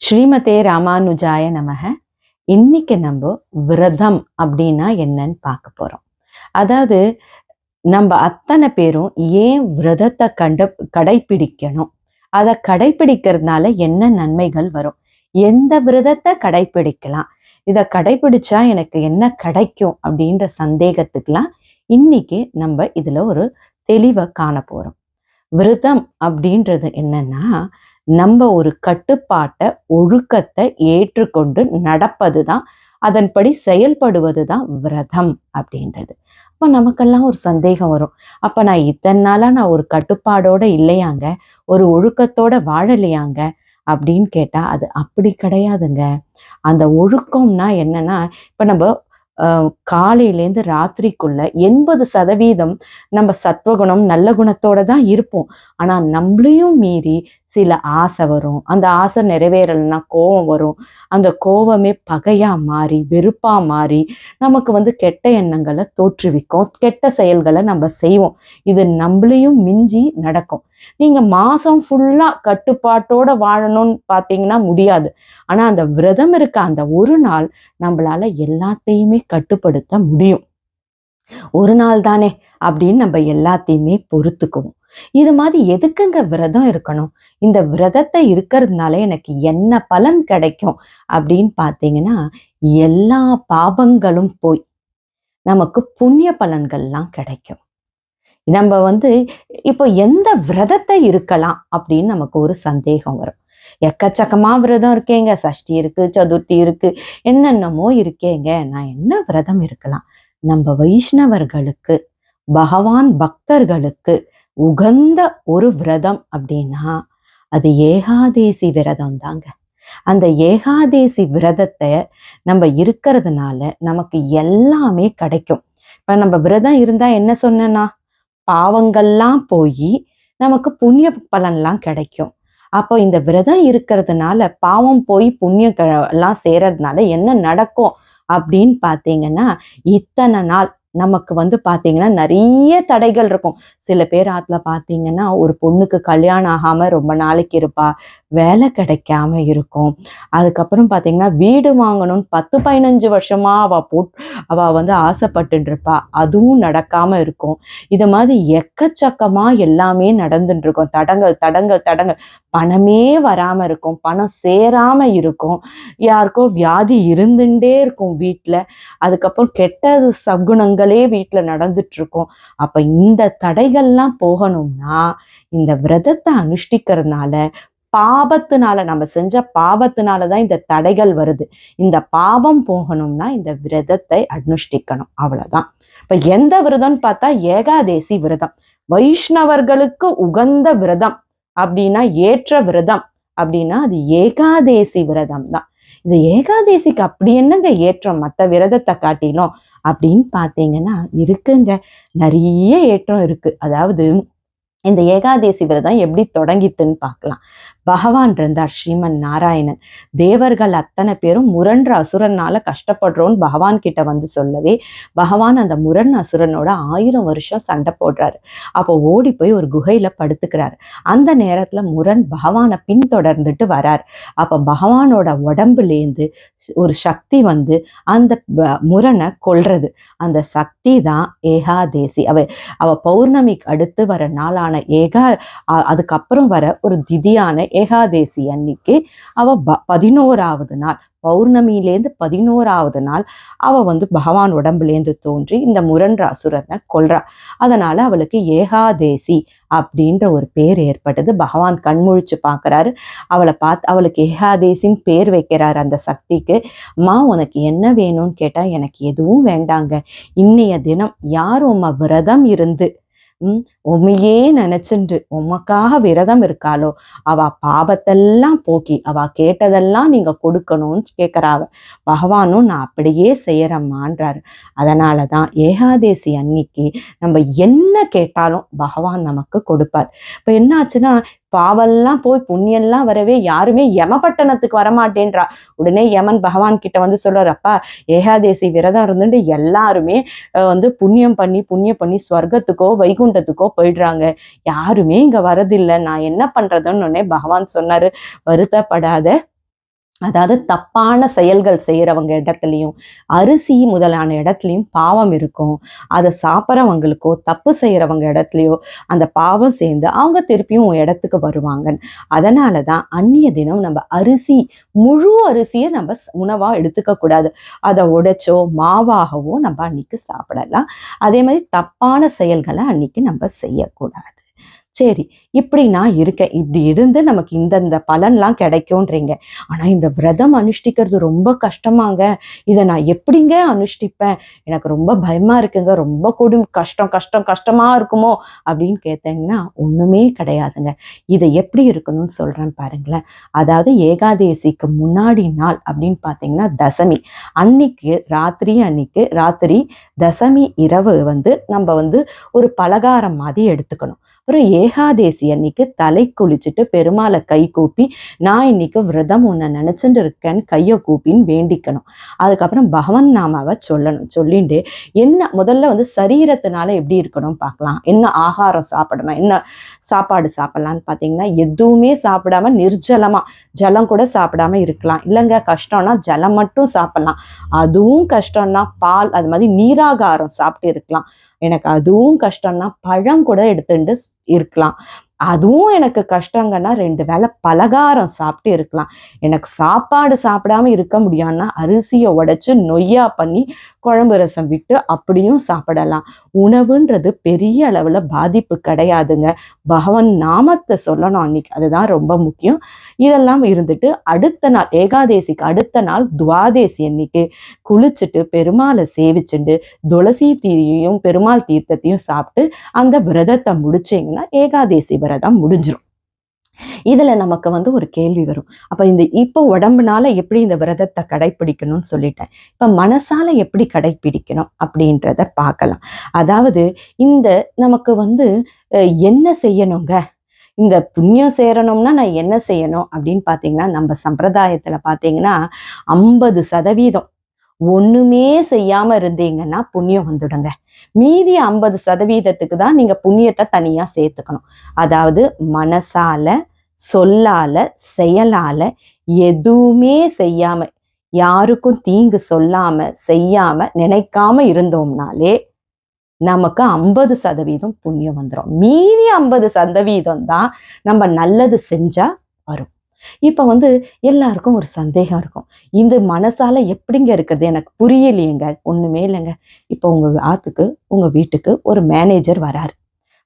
ஸ்ரீமதே ராமானுஜாய நமக. இன்னைக்கு நம்ம விரதம் அப்படின்னா என்னன்னு பார்க்க போறோம். அதாவது நம்ம அத்தனை பேரும் ஏன் விரதத்தை கண்ட கடைபிடிக்கணும் அதை கடைபிடிக்கிறதுனால என்ன நன்மைகள் வரும்? எந்த விரதத்தை கடைபிடிக்கலாம் இதை கடைபிடிச்சா எனக்கு என்ன கிடைக்கும் அப்படின்ற சந்தேகத்துக்கெல்லாம் இன்னைக்கு நம்ம இதுல ஒரு தெளிவை காண போறோம். விரதம் அப்படின்றது என்னன்னா நம்ம ஒரு கட்டுப்பாட்டை ஒழுக்கத்தை ஏற்றுக்கொண்டு நடப்பது தான் அதன்படி செயல்படுவது தான் விரதம் அப்படின்றது. அப்போ நமக்கெல்லாம் ஒரு சந்தேகம் வரும். அப்போ நான் இத்தனை நாளாக நான் ஒரு கட்டுப்பாடோட இல்லையாங்க? ஒரு ஒழுக்கத்தோட வாழலையாங்க? அப்படின்னு கேட்டால் அது அப்படி கிடையாதுங்க. அந்த ஒழுக்கம்னா என்னன்னா இப்போ நம்ம காலையிலேருந்து ராத்திரிக்குள்ள எண்பது சதவீதம் நம்ம சத்வகுணம் நல்ல குணத்தோட தான் இருப்போம். ஆனால் நம்மளையும் மீறி சில ஆசை வரும். அந்த ஆசை நிறைவேறலைன்னா கோபம் வரும். அந்த கோபமே பகையாக மாறி வெறுப்பாக மாறி நமக்கு வந்து கெட்ட எண்ணங்களை தோற்றுவிக்கும். கெட்ட செயல்களை நம்ம செய்வோம். இது நம்மளையும் மிஞ்சி நடக்கும். நீங்க மாசம் ஃபுல்லாக கட்டுப்பாட்டோட வாழணும்னு பார்த்தீங்கன்னா முடியாது. ஆனால் அந்த விரதம் இருக்க அந்த ஒரு நாள் நம்மளால எல்லாத்தையுமே கட்டுப்படுத்த முடியும். ஒரு நாள் தானே அப்படின்னு நம்ம எல்லாத்தையுமே பொறுத்துக்குவோம். இது மாதிரி எதுக்குங்க விரதம் இருக்கணும்? இந்த விரதத்தை இருக்கிறதுனால எனக்கு என்ன பலன் கிடைக்கும்? அப்படின்னு பார்த்தீங்கன்னா எல்லா பாபங்களும் போய் நமக்கு புண்ணிய பலன்கள்லாம் கிடைக்கும். நம்ம வந்து இப்போ எந்த விரதத்தை இருக்கலாம் அப்படின்னு நமக்கு ஒரு சந்தேகம் வரும். எக்கச்சக்கமா விரதம் இருக்கேங்க. சஷ்டி இருக்கு சதுர்த்தி இருக்கு என்னென்னமோ இருக்கேங்க. நான் என்ன விரதம் இருக்கலாம்? நம்ம வைஷ்ணவர்களுக்கு பகவான் பக்தர்களுக்கு உகந்த ஒரு விரதம் அப்படின்னா அது ஏகாதேசி விரதம் தாங்க அந்த ஏகாதேசி விரதத்தை நம்ம இருக்கிறதுனால நமக்கு எல்லாமே கிடைக்கும். இப்ப நம்ம விரதம் இருந்தா என்ன சொன்னா பாவங்கள்லாம் போய் நமக்கு புண்ணிய பலன்லாம் கிடைக்கும். அப்போ இந்த விரதம் இருக்கிறதுனால பாவம் போய் புண்ணியம் எல்லாம் சேரதுனால என்ன நடக்கும் அப்படின்னு பார்த்தீங்கன்னா இத்தனை நாள் நமக்கு வந்து பார்த்தீங்கன்னா நிறைய தடைகள் இருக்கும். சில பேர் ஆத்துல பார்த்தீங்கன்னா ஒரு பொண்ணுக்கு கல்யாணம் ஆகாம ரொம்ப நாளைக்கு இருப்பா. வேலை கிடைக்காம இருக்கும். அதுக்கப்புறம் பார்த்தீங்கன்னா வீடு வாங்கணும்னு பத்து பதினஞ்சு வருஷமா அவள் போட் அவள் வந்து ஆசைப்பட்டு இருப்பா அதுவும் நடக்காம இருக்கும். இது மாதிரி எக்கச்சக்கமா எல்லாமே நடந்துட்டு இருக்கும் தடங்கள் தடங்கள் தடங்கள். பணமே வராமல் இருக்கும். பணம் சேராம இருக்கும். யாருக்கோ வியாதி இருந்துட்டே இருக்கும் வீட்டில் அதுக்கப்புறம் கெட்டது சகுணங்களே வீட்டில் நடந்துட்டுருக்கும் அப்போ இந்த தடைகள்லாம் போகணும்னா இந்த விரதத்தை அனுஷ்டிக்கிறதுனால பாபத்தினால நம்ம செஞ்ச பாபத்தினால தான் இந்த தடைகள் வருது. இந்த பாவம் போகணும்னா இந்த விரதத்தை அனுஷ்டிக்கணும். அவ்வளவுதான். இப்ப எந்த விரதம்னு பார்த்தா ஏகாதேசி விரதம். வைஷ்ணவர்களுக்கு உகந்த விரதம் அப்படின்னா ஏற்ற விரதம் அப்படின்னா அது ஏகாதேசி விரதம் தான் இந்த ஏகாதேசிக்கு அப்படி என்னங்க ஏற்றம்? மற்ற விரதத்தை காட்டிலும் அப்படின்னு பார்த்தீங்கன்னா இருக்குங்க. நிறைய ஏற்றம் இருக்கு. அதாவது இந்த ஏகாதேசி விரதம் எப்படி தொடங்கித்துன்னு பார்க்கலாம். பகவான் இருந்தார் ஸ்ரீமன் நாராயணன். தேவர்கள் அத்தனை பேரும் முரண்ற அசுரனால கஷ்டப்படுறோன்னு பகவான் கிட்ட வந்து சொல்லவே பகவான் அந்த முரண் அசுரனோட ஆயிரம் வருஷம் சண்டை போடுறாரு. அப்போ ஓடி போய் ஒரு குகையில படுத்துக்கிறாரு. அந்த நேரத்துல முரண் பகவானை பின்தொடர்ந்துட்டு வரார். அப்ப பகவானோட உடம்புலேருந்து ஒரு சக்தி வந்து அந்த முரணை கொல்றது. அந்த சக்தி தான் ஏகாதேசி. அவ அவ பௌர்ணமிக்கு அடுத்து வர நாளான ஏகா அதுக்கப்புறம் வர ஒரு திதியான ஏகாதேசி அன்னைக்கு அவ ப பதினோராவது நாள் பௌர்ணமியிலேருந்து பதினோராவது நாள் அவ வந்து பகவான் உடம்புலேருந்து தோன்றி இந்த முரண்ற அசுரனை கொல்றா. அதனால அவளுக்கு ஏகாதேசி அப்படின்ற ஒரு பேர் ஏற்பட்டது. பகவான் கண்முழிச்சு பார்க்குறாரு அவளை பார்த்து அவளுக்கு ஏகாதேசின்னு பேர் வைக்கிறாரு அந்த சக்திக்கு. அம்மா உனக்கு என்ன வேணும்னு கேட்டால் எனக்கு எதுவும் வேண்டாங்க. இன்னைய தினம் யார் உம்மா விரதம் இருந்து உம் உண்மையே நினைச்சுண்டு உமக்காக விரதம் இருக்காளோ? அவ பாபத்தெல்லாம் போக்கி அவ கேட்டதெல்லாம் நீங்க கொடுக்கணும்னு கேட்கிறாவ பகவானும் நான் அப்படியே செய்யறம்மான்றாரு. அதனாலதான் ஏகாதேசி அன்னைக்கு நம்ம என்ன கேட்டாலும் பகவான் நமக்கு கொடுப்பார். இப்ப என்ன ஆச்சுன்னா பாவெல்லாம் போய் புண்ணியெல்லாம் வரவே யாருமே யமபட்டணத்துக்கு வரமாட்டேன்றா. உடனே யமன் பகவான் கிட்ட வந்து சொல்றாரு அப்பா ஏகாதேசி விரதம் இருந்துட்டு எல்லாருமே வந்து புண்ணியம் பண்ணி புண்ணியம் பண்ணி ஸ்வர்க்கத்துக்கோ வைகுண்டத்துக்கோ போயிடுறாங்க. யாருமே இங்க வரதில்லை. நான் என்ன பண்றதுன்னு பகவான் சொன்னாரு வருத்தப்படாத. அதாவது தப்பான செயல்கள் செய்கிறவங்க இடத்துலையும் அரிசி முதலான இடத்துலையும் பாவம் இருக்கும். அதை சாப்பிட்றவங்களுக்கோ தப்பு செய்கிறவங்க இடத்துலையோ அந்த பாவம் சேர்ந்து அவங்க திருப்பியும் உன் இடத்துக்கு வருவாங்க. அதனால தான் அந்நிய தினம் நம்ம அரிசி முழு அரிசியை நம்ம உணவாக எடுத்துக்கக்கூடாது அதை உடைச்சோ மாவாகவோ நம்ம அன்னைக்கு சாப்பிடலாம். அதே மாதிரி தப்பான செயல்களை அன்னைக்கு நம்ம செய்யக்கூடாது. சரி இப்படி நான் இருக்கேன். இப்படி இருந்து நமக்கு இந்தந்த பலன்லாம் கிடைக்கும்ன்றீங்க. ஆனால் இந்த விரதம் அனுஷ்டிக்கிறது ரொம்ப கஷ்டமாங்க. இதை நான் எப்படிங்க அனுஷ்டிப்பேன்? எனக்கு ரொம்ப பயமாக இருக்குங்க. ரொம்ப கொடும் கஷ்டம் கஷ்டம் கஷ்டமாக இருக்குமோ? அப்படின்னு கேட்டீங்கன்னா ஒன்றுமே கிடையாதுங்க. இதை எப்படி இருக்கணும்னு சொல்கிறேன் பாருங்களேன். அதாவது ஏகாதேசிக்கு முன்னாடி நாள் அப்படின்னு பார்த்தீங்கன்னா தசமி. அன்னைக்கு ராத்திரி அன்னைக்கு ராத்திரி தசமி இரவு வந்து நம்ம வந்து ஒரு பலகாரம் மாதிரி எடுத்துக்கணும். அப்புறம் ஏகாதேசி அன்னைக்கு தலை குளிச்சுட்டு பெருமாளை கை கூப்பி நான் இன்னைக்கு விரதம் உன்னை நினைச்சுட்டு இருக்கேன்னு கையை கூப்பின்னு வேண்டிக்கணும். அதுக்கப்புறம் பகவன் நாமாவை சொல்லணும். சொல்லிட்டு என்ன முதல்ல வந்து சரீரத்தினால எப்படி இருக்கணும் பார்க்கலாம். என்ன ஆகாரம் சாப்பிடணும்? என்ன சாப்பாடு சாப்பிடலான்னு பார்த்தீங்கன்னா எதுவுமே சாப்பிடாம நிர்ஜலமா ஜலம் கூட சாப்பிடாம இருக்கலாம். இல்லைங்க கஷ்டம்னா ஜலம் மட்டும் சாப்பிடலாம். அதுவும் கஷ்டம்னா பால் அது மாதிரி நீராகாரம் சாப்பிட்டு இருக்கலாம். எனக்கு அதுவும் கஷ்டம்னா பழம் கூட எடுத்துட்டு இருக்கலாம். அதுவும் எனக்கு கஷ்டங்கன்னா ரெண்டு வேளை பலகாரம் சாப்பிட்டு இருக்கலாம். எனக்கு சாப்பாடு சாப்பிடாம இருக்க முடியும்னா அரிசியை உடைச்சு நொய்யா பண்ணி குழம்பு ரசம் விட்டு அப்படியும் சாப்பிடலாம். உணவுன்றது பெரிய அளவில் பாதிப்பு கிடையாதுங்க. பகவான் நாமத்தை சொல்லணும் அன்னைக்கு. அதுதான் ரொம்ப முக்கியம். இதெல்லாம் இருந்துட்டு அடுத்த நாள் ஏகாதேசிக்கு அடுத்த நாள் துவாதேசி அன்னைக்கு குளிச்சுட்டு பெருமாளை சேவிச்சுண்டு துளசி தீயையும் பெருமாள் தீர்த்தத்தையும் சாப்பிட்டு அந்த விரதத்தை முடிச்சிங்கன்னா ஏகாதேசி விரதம் முடிஞ்சிடும் இதுல நமக்கு வந்து ஒரு கேள்வி வரும். அப்ப இந்த இப்போ உடம்புனால எப்படி இந்த விரதத்தை கடைபிடிக்கணும்னு சொல்லிட்டேன். இப்ப மனசால எப்படி கடைபிடிக்கணும் அப்படின்றத பார்க்கலாம். அதாவது இந்த நமக்கு வந்து என்ன செய்யணுங்க? இந்த புண்ணியம் சேரணும்னா நான் என்ன செய்யணும் அப்படின்னு பார்த்தீங்கன்னா நம்ம சம்பிரதாயத்துல பார்த்தீங்கன்னா ஐம்பது சதவீதம் ஒண்ணுமே செய்யாம இருந்தீங்கன்னா புண்ணியம் வந்துடுங்க. மீதி ஐம்பது சதவீதத்துக்கு தான் நீங்க புண்ணியத்தை தனியா சேர்த்துக்கணும். அதாவது மனசால சொல்லால செயலால எதுவுமே செய்யாம யாருக்கும் தீங்கு சொல்லாம செய்யாம நினைக்காம இருந்தோம்னாலே நமக்கு ஐம்பது சதவீதம் புண்ணியம் வந்துடும் மீதி ஐம்பது சதவீதம் தான் நம்ம நல்லது செஞ்சா வரும். இப்போ வந்து எல்லாருக்கும் ஒரு சந்தேகம் இருக்கும். இந்த மனசால எப்படிங்க இருக்கிறது? எனக்கு புரியலையேங்க. ஒண்ணுமே இல்லைங்க. இப்போ உங்க ஆத்துக்கு உங்க வீட்டுக்கு ஒரு மேனேஜர் வராரு.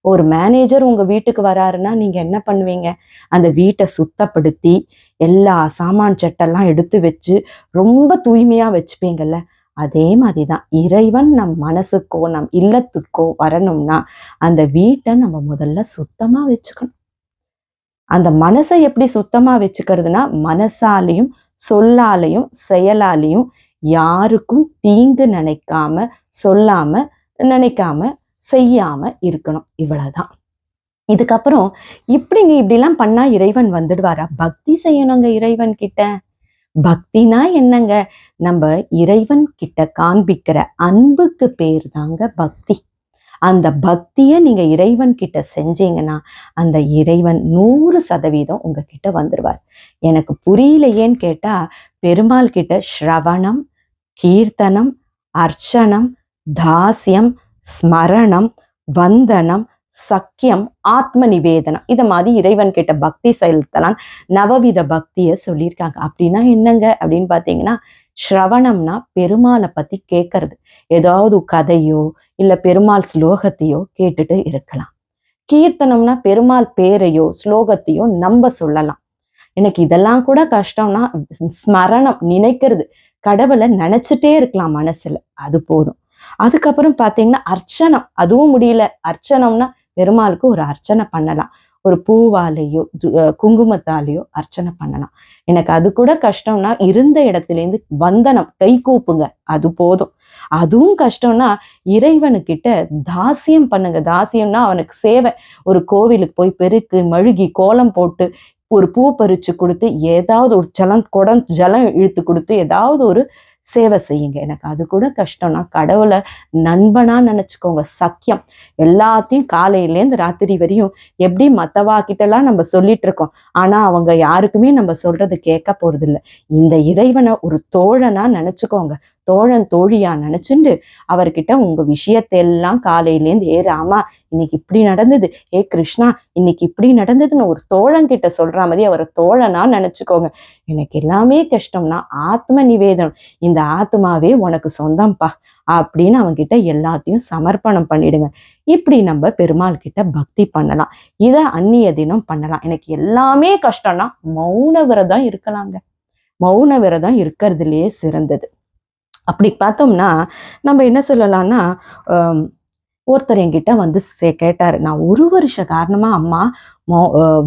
ஒரு மேனேஜர் உங்க வீட்டுக்கு வராருன்னா நீங்க என்ன பண்ணுவீங்க? அந்த வீட்டை சுத்தப்படுத்தி எல்லா சாமான் சட்டெல்லாம் எடுத்து வச்சு ரொம்ப தூய்மையா வச்சுப்பீங்கல்ல? அதே மாதிரி தான் இறைவன் நம் மனசுக்கோ நம் இல்லத்துக்கோ வரணும்னா அந்த வீட்டை நம்ம முதல்ல சுத்தமா வச்சுக்கணும். அந்த மனசை எப்படி சுத்தமா வச்சுக்கிறதுனா மனசாலையும் சொல்லாலையும் செயலாலையும் யாருக்கும் தீங்கு நினைக்காம சொல்லாம நினைக்காம செய்யாம இருக்கணும். இவ்வளவுதான். இதுக்கப்புறம் இப்படிங்க இப்படிலாம் பண்ணா இறைவன் வந்துடுவாரா? பக்தி செய்யணுங்க இறைவன் கிட்ட. பக்தினா என்னங்க? நம்ம இறைவன் கிட்ட காண்பிக்கிற அன்புக்கு பேர் தாங்க பக்தி. அந்த பக்தியை நீங்கள் இறைவன் கிட்ட செஞ்சீங்கன்னா அந்த இறைவன் நூறு சதவீதம் உங்ககிட்ட வந்துடுவார் எனக்கு புரியலையேன்னு கேட்டால் பெருமாள் கிட்ட ஸ்ரவணம் கீர்த்தனம் அர்ச்சனம் தாசியம் ஸ்மரணம் வந்தனம் சக்கியம் ஆத்ம நிவேதனம் இதை மாதிரி இறைவன் கிட்ட பக்தி செலுத்தலாம். நவவித பக்தியை சொல்லியிருக்காங்க. அப்படின்னா என்னங்க? அப்படின்னு பார்த்தீங்கன்னா ஸ்ரவணம்னா பெருமாளை பத்தி கேட்கறது ஏதாவது கதையோ இல்ல பெருமாள் ஸ்லோகத்தையோ கேட்டுட்டு இருக்கலாம். கீர்த்தனம்னா பெருமாள் பேரையோ ஸ்லோகத்தையோ நம்ம சொல்லலாம். எனக்கு இதெல்லாம் கூட கஷ்டம்னா ஸ்மரணம் நினைக்கிறது கடவுளை நினைச்சிட்டே இருக்கலாம் மனசுல அது போதும். அதுக்கப்புறம் பாத்தீங்கன்னா அர்ச்சனம் அதுவும் முடியல. அர்ச்சனம்னா பெருமாளுக்கு ஒரு அர்ச்சனை பண்ணலாம். ஒரு பூவாலேயோ குங்குமத்தாலேயோ அர்ச்சனை பண்ணலாம். எனக்கு அது கூட கஷ்டம்னா இருந்த இடத்துலேருந்து வந்தனம் கை கூப்புங்க அது போதும். அதுவும் கஷ்டம்னா இறைவனுக்கிட்ட தாசியம் பண்ணுங்க. தாசியம்னா அவனுக்கு சேவை. ஒரு கோவிலுக்கு போய் பெருக்கு மழுகி கோலம் போட்டு ஒரு பூ பறிச்சு கொடுத்து ஏதாவது ஒரு ஜலம் குடம் ஜலம் இழுத்து கொடுத்து ஏதாவது ஒரு சேவை செய்யுங்க. எனக்கு அது கூட கஷ்டம்னா கடவுளை நண்பனா நினைச்சுக்கோங்க. சக்கியம். எல்லாத்தையும் காலையிலேருந்து ராத்திரி வரையும் எப்படி மத்தவா கிட்டலாம் நம்ம சொல்லிட்டு இருக்கோம். ஆனா அவங்க யாருக்குமே நம்ம சொல்றது கேட்க போறதில்லை. இந்த இறைவனை ஒரு தோழனா நினைச்சுக்கோங்க. தோழன் தோழியா நினைச்சுண்டு அவர்கிட்ட உங்க விஷயத்தை எல்லாம் காலையிலேருந்து ஏ ராமா இன்னைக்கு இப்படி நடந்தது. ஏ கிருஷ்ணா இன்னைக்கு இப்படி நடந்ததுன்னு ஒரு தோழன் கிட்ட மாதிரி அவரை தோழனா நினச்சிக்கோங்க. எனக்கு எல்லாமே கஷ்டம்னா ஆத்ம நிவேதனம். இந்த ஆத்மாவே உனக்கு சொந்தம்ப்பா அப்படின்னு அவங்கிட்ட எல்லாத்தையும் சமர்ப்பணம் பண்ணிடுங்க. இப்படி நம்ம பெருமாள் கிட்ட பக்தி பண்ணலாம். இதை அந்நிய தினம் பண்ணலாம். எனக்கு எல்லாமே கஷ்டம்னா மௌன விரதம் இருக்கலாங்க. மௌன விரதம் இருக்கிறதுலயே சிறந்தது. அப்படி பார்த்தோம்னா நம்ம என்ன சொல்லலாம்னா ஒருத்தர் என்கிட்ட வந்து சே- கேட்டாரு. நான் ஒரு வருஷ காரணமா அம்மா மோ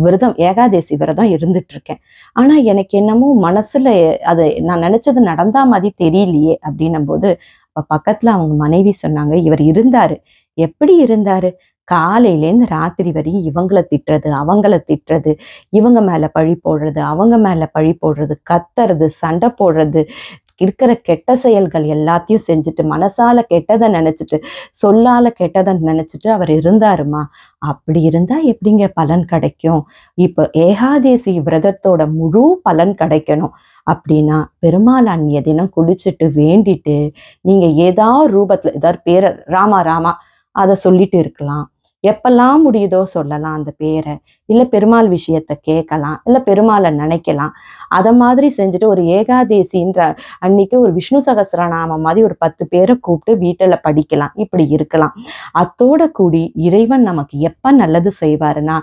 விரதம் ஏகாதேசி விரதம் இருந்துட்டு இருக்கேன் ஆனா எனக்கு என்னமோ மனசுல அது நான் நினச்சது நடந்தா மாதிரி தெரியலையே அப்படின்னும் போது அப்போ பக்கத்துல அவங்க மனைவி சொன்னாங்க இவர் இருந்தாரு. எப்படி இருந்தாரு? காலையிலேருந்து ராத்திரி வரையும் இவங்கள திட்டுறது அவங்கள திட்டுறது இவங்க மேல பழி போடுறது அவங்க மேல பழி போடுறது கத்துறது சண்டை போடுறது இருக்கிற கெட்ட செயல்கள் எல்லாத்தையும் செஞ்சுட்டு மனசால கெட்டதை நினைச்சிட்டு சொல்லால கெட்டதை நினைச்சிட்டு அவர் இருந்தாருமா? அப்படி இருந்தா எப்படிங்க பலன் கிடைக்கும்? இப்போ ஏகாதேசி விரதத்தோட முழு பலன் கிடைக்கணும். அப்படின்னா பெருமாள் அந்நிய தினம் குளிச்சுட்டு வேண்டிட்டு நீங்க ஏதாவது ரூபத்துல ஏதாவது பேர ராமா ராமா அதை சொல்லிட்டு இருக்கலாம். எப்பெல்லாம் முடியுதோ சொல்லலாம் அந்த பேரை. இல்ல பெருமாள் விஷயத்தை கேட்கலாம் இல்ல பெருமாளை நினைக்கலாம். அத மாதிரி செஞ்சுட்டு ஒரு ஏகாதேசின்ற அன்னைக்கு ஒரு விஷ்ணு சகஸ்ரநாமம் மாதிரி ஒரு பத்து பேரை கூப்பிட்டு வீட்டுல படிக்கலாம். இப்படி இருக்கலாம். அத்தோட கூடி இறைவன் நமக்கு எப்ப நல்லது செய்வாருன்னா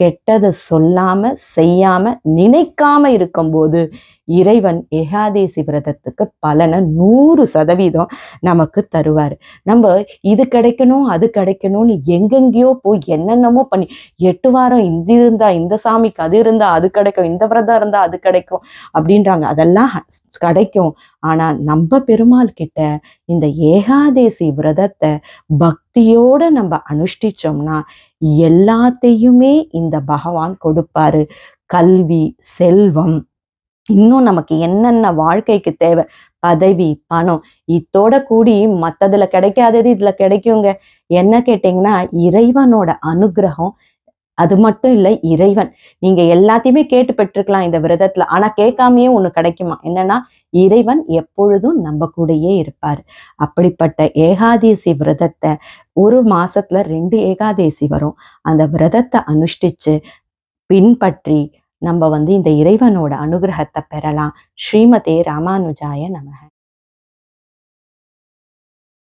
கெட்டதை சொல்லாம செய்யாம நினைக்காம இருக்கும்போது இறைவன் ஏகாதேசி விரதத்துக்கு பலனை நூறு சதவீதம் நமக்கு தருவார். நம்ம இது கிடைக்கணும் அது கிடைக்கணும்னு எங்கெங்கேயோ போய் என்னென்னமோ பண்ணி எட்டு வாரம் இது இருந்தா இந்த சாமிக்கு அது இருந்தா அது கிடைக்கும் இந்த விரதம் இருந்தா அது கிடைக்கும் அப்படின்றாங்க. அதெல்லாம் கிடைக்கும். ஆனா நம்ம பெருமாள் கிட்ட இந்த ஏகாதேசி விரதத்தை பக்தியோட நம்ம அனுஷ்டிச்சோம்னா எல்லாத்தையுமே இந்த பகவான் கொடுப்பாரு. கல்வி செல்வம் இன்னும் நமக்கு என்னென்ன வாழ்க்கைக்கு தேவை? பதவி பணம். இத்தோட கூடி மத்ததுல கிடைக்காதது இதுல கிடைக்குங்க? என்ன கேட்டீங்கன்னா இறைவனோட அனுகிரகம். அது மட்டும் இல்லை இறைவன். நீங்க எல்லாத்தையுமே கேட்டு பெற்றிருக்கலாம் இந்த விரதத்துல. ஆனா கேட்காமயே ஒண்ணு கிடைக்குமா? என்னன்னா இறைவன் எப்பொழுதும் நம்ம கூடயே இருப்பார். அப்படிப்பட்ட ஏகாதேசி விரதத்தை ஒரு மாசத்துல ரெண்டு ஏகாதேசி வரும். அந்த விரதத்தை அனுஷ்டிச்சு பின்பற்றி நம்ம வந்து இந்த இறைவனோட அனுகிரகத்தை பெறலாம். ஸ்ரீமதே ராமானுஜாய நமக.